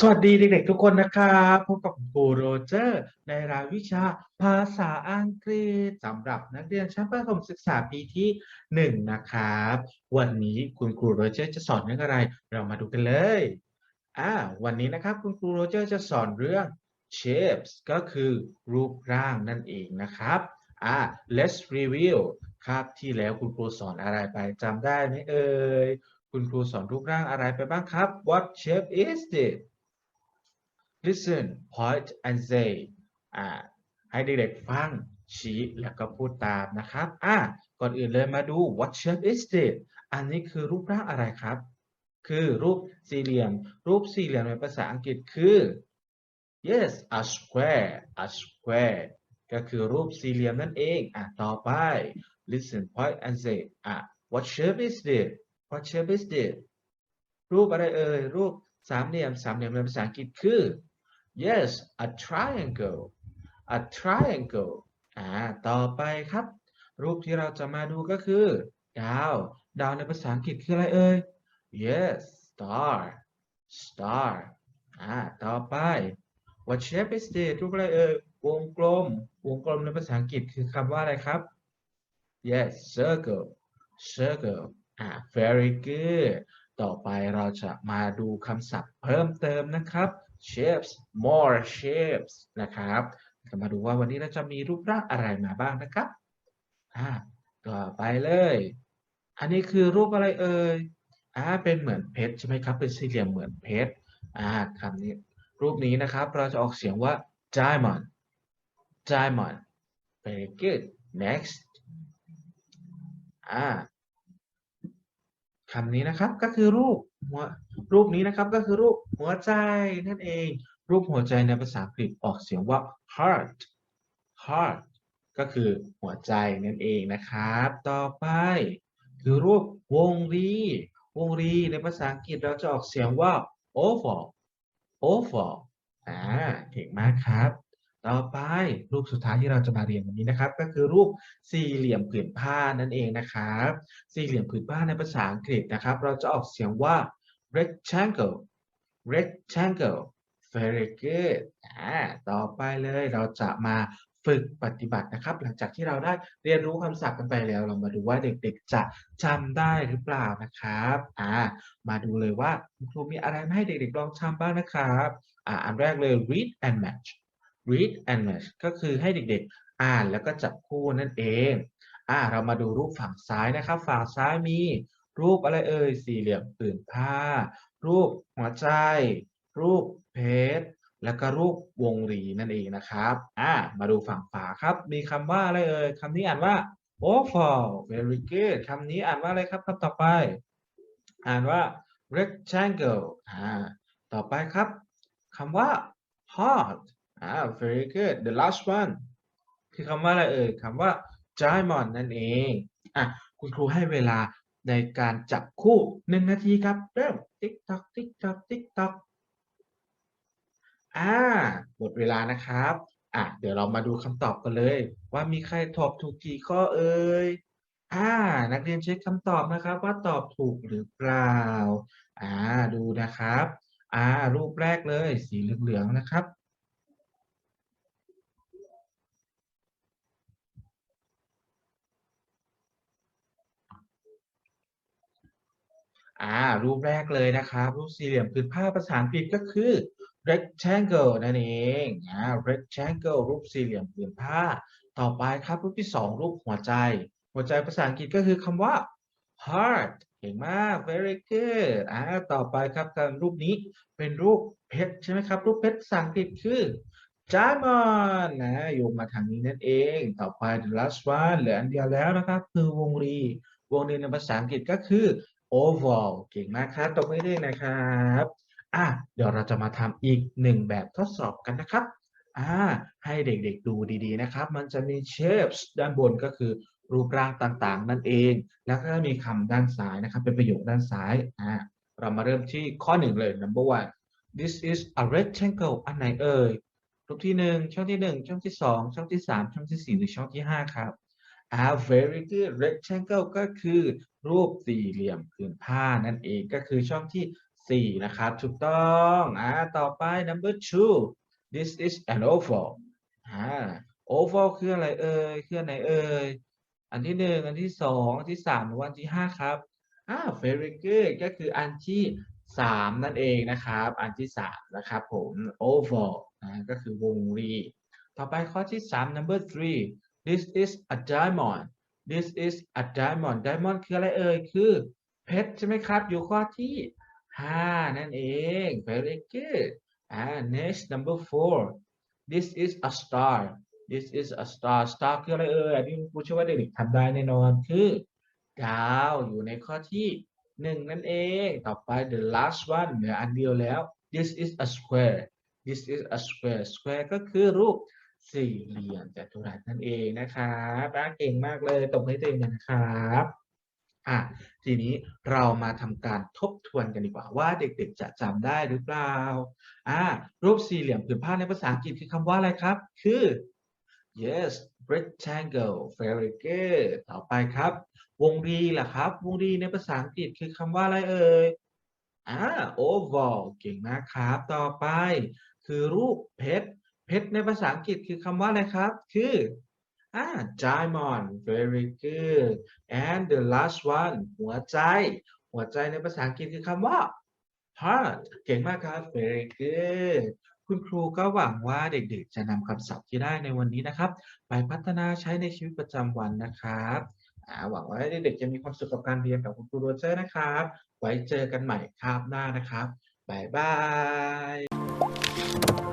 สวัสดีเด็กๆทุกคนนะครับพบกับครูโรเจอร์ ในรายวิชาภาษาอังกฤษสำหรับนักเรียนชั้นประถมศึกษาปีที่หนึ่งนะครับ วันนี้คุณครูโรเจอร์จะสอนเรื่องอะไร เรามาดูกันเลยอ่าวันนี้นะครับคุณครูโรเจอร์จะสอนเรื่อง shapes ก็คือรูปร่างนั่นเองนะครับอ่า let's review ครับที่แล้วคุณครูสอนอะไรไปจำได้ไหมเอ่ยคุณครูสอนรูปร่างอะไรไปบ้างครับ what shape is it listen point and say อ่าให้เด็กๆฟังชี้แล้วก็พูดตามนะครับอ่าก่อนอื่นเลยมาดู what shape is it อันนี้คือรูปร่างอะไรครับ คือรูปสี่เหลี่ยม รูปสี่เหลี่ยมในภาษาอังกฤษคือ yes a square a square ก็คือรูปสี่เหลี่ยมนั่นเองอะต่อไป listen point and say อะ what shape is it what shape is it รูปอะไรเอ่ยรูปสามเหลี่ยมสามเหลี่ยมในภาษาอังกฤษคือ yes a triangle a triangle อ่าต่อไปครับ รูปที่เราจะมาดูก็คือ ดาว ดาวในภาษาอังกฤษคืออะไรเอ่ย yes star star อ่าต่อไป what shape is it รูปอะไรเอ่ยวงกลม วงกลมในภาษาอังกฤษคือคำว่าอะไรครับ yes circle circle อ่า very good ต่อไปเราจะมาดูคำศัพท์เพิ่มเติมนะครับ shapes more shapes นะครับจะมาดูว่าวันนี้เราจะมีรูปร่างอะไรมาบ้างนะครับอ่าต่อไปเลย อันนี้คือรูปอะไรเอ่ยอ่าเป็นเหมือนเพชรใช่ไหมครับ เป็นสี่เหลี่ยมเหมือนเพชรอ่าคำนี้ รูปนี้นะครับเราจะออกเสียงว่า diamond diamond very good next อ่า คำนี้นะครับก็คือรูปหัวรูปนี้นะครับก็คือรูปหัวใจนั่นเอง รูปหัวใจในภาษาอังกฤษออกเสียงว่า heart heart ก็คือหัวใจนั่นเองนะครับ ต่อไปคือรูปวงรี วงรีในภาษาอังกฤษเราจะออกเสียงว่า oval oval อ่าเก่งมากครับ ต่อไปรูปสุดท้ายที่เราจะมาเรียนวันนี้นะครับ ก็คือรูปสี่เหลี่ยมผืนผ้านั่นเองนะครับ สี่เหลี่ยมผืนผ้าในภาษาอังกฤษนะครับ เราจะออกเสียงว่า rectangle rectangle very good อ่าต่อไปเลยเราจะมาฝึกปฏิบัตินะครับ หลังจากที่เราได้เรียนรู้คำศัพท์กันไปแล้ว เรามาดูว่าเด็กๆจะจำได้หรือเปล่านะครับอ่ามาดูเลยว่าคุณครูมีอะไรมาให้เด็กๆลองทำบ้างนะครับอ่าอันแรกเลย read and match read and match ก็คือให้เด็กๆ อ่านแล้วก็จับคู่นั่นเองอ่าเรามาดูรูปฝั่งซ้ายนะครับ ฝั่งซ้ายมีรูปอะไรเอ่ย สี่เหลี่ยมผืนผ้า รูปหัวใจ รูปเพชร แล้วก็รูปวงรีนั่นเองนะครับอ่ามาดูฝั่งขวาครับ มีคำว่าอะไรเอ่ยคำนี้อ่านว่า oval very good คำนี้อ่านว่าอะไรครับคำต่อไป อ่านว่า rectangle อ่าต่อไปครับคำว่า heart อ่า very good the last one คือคำว่าอะไรเอ่ยคำว่า diamond นั่นเองอะคุณครูให้เวลาในการจับคู่หนึ่งนาทีครับเริ่มติ๊กตอกติ๊กตอกติ๊กตอกอ่าหมดเวลานะครับอะเดี๋ยวเรามาดูคำตอบกันเลย ว่ามีใครตอบถูกกี่ข้อเอ่ยอ่า นักเรียนเช็คคำตอบนะครับ ว่าตอบถูกหรือเปล่าอ่าดูนะครับ อ่า รูปแรกเลย สีเหลืองๆนะครับ อ่ารูปแรกเลยนะครับรูปสี่เหลี่ยมผืนผ้าภาษาอังกฤษก็คือ rectangle นั่นเองอ่า rectangle รูปสี่เหลี่ยมผืนผ้า ต่อไปครับรูปที่สองรูปหัวใจ หัวใจภาษาอังกฤษก็คือคำว่า heart เก่งมาก very good อ่าต่อไปครับการรูปนี้เป็นรูปเพชรใช่ไหมครับ รูปเพชรภาษาอังกฤษคือ diamond นะโยงมาทางนี้นั่นเอง ต่อไป the last one เหลืออันเดียวแล้วนะครับ คือวงรี วงรีในภาษาอังกฤษก็คือ oval เก่งมากครับตบมือด้วยนะครับอะเดี๋ยวเราจะมาทำอีกหนึ่งแบบทดสอบกันนะครับอ่าให้เด็กๆดูดีๆนะครับ มันจะมี shapes ด้านบนก็คือรูปร่างต่างๆ นั่นเอง แล้วก็มีคำด้านซ้ายนะครับ เป็นประโยคด้านซ้ายอ่าเรามาเริ่มที่ข้อหนึ่งเลย number one this is a rectangle อันไหนเอ่ยรูปที่หนึ่งช่องที่หนึ่งช่องที่สองช่องที่สามช่องที่สี่หรือช่องที่ห้าครับ อ่า very good rectangle ก็คือรูปสี่เหลี่ยมผืนผ้านั่นเองก็คือช่องที่สี่นะครับ ถูกต้องอ่าต่อไป number two this is an oval อ่า oval คืออะไรเอ่ยคืออันไหนเอ่ยอันที่หนึ่งอันที่สองอันที่สามหรือวันที่ห้าครับอ่า very good ก็คืออันที่สามนั่นเองนะครับ อันที่สามนะครับผม oval อ่าก็คือวงรี ต่อไปข้อที่สาม number three this is a diamond this is a diamond diamond คืออะไรเอ่ย คือเพชรใช่ไหมครับ อยู่ข้อที่ห้านั่นเอง very good อ่า next number four this is a star this is a star star คืออะไรเอ่ยอันนี้ครูเชื่อว่าเด็กๆทำได้แน่นอนคือดาวอยู่ในข้อที่หนึ่งนั่นเอง ต่อไป the last one เหลืออันเดียวแล้ว this is a square this is a square square ก็คือรูป สี่เหลี่ยมจัตุรัสนั่นเองนะครับอะเก่งมากเลยตบให้ตัวเองนนะครับอะทีนี้เรามาทำการทบทวนกันดีกว่าว่าเด็กๆจะจำได้หรือเปล่าอ่ารูปสี่เหลี่ยมผืนผ้าในภาษาอังกฤษคือคำว่าอะไรครับ คือ yes rectangle very good ต่อไปครับ วงรีล่ะครับ วงรีในภาษาอังกฤษคือคำว่าอะไรเอ่ยอ่า oval เก่งมากครับ ต่อไปคือรูปเพชร เพชรในภาษาอังกฤษคือคำว่าอะไรครับ คืออ่า diamond very good and the last one หัวใจ หัวใจในภาษาอังกฤษคือคำว่า heart เก่งมากครับ very good คุณครูก็หวังว่าเด็กๆ จะนำคำศัพท์ที่ได้ในวันนี้นะครับ ไปพัฒนาใช้ในชีวิตประจำวันนะครับหวังว่าเด็กๆ จะมีความสุขกับการเรียนกับคุณครูโรเจอร์นะครับ ไว้เจอกันใหม่คาบหน้านะครับ บ๊ายบาย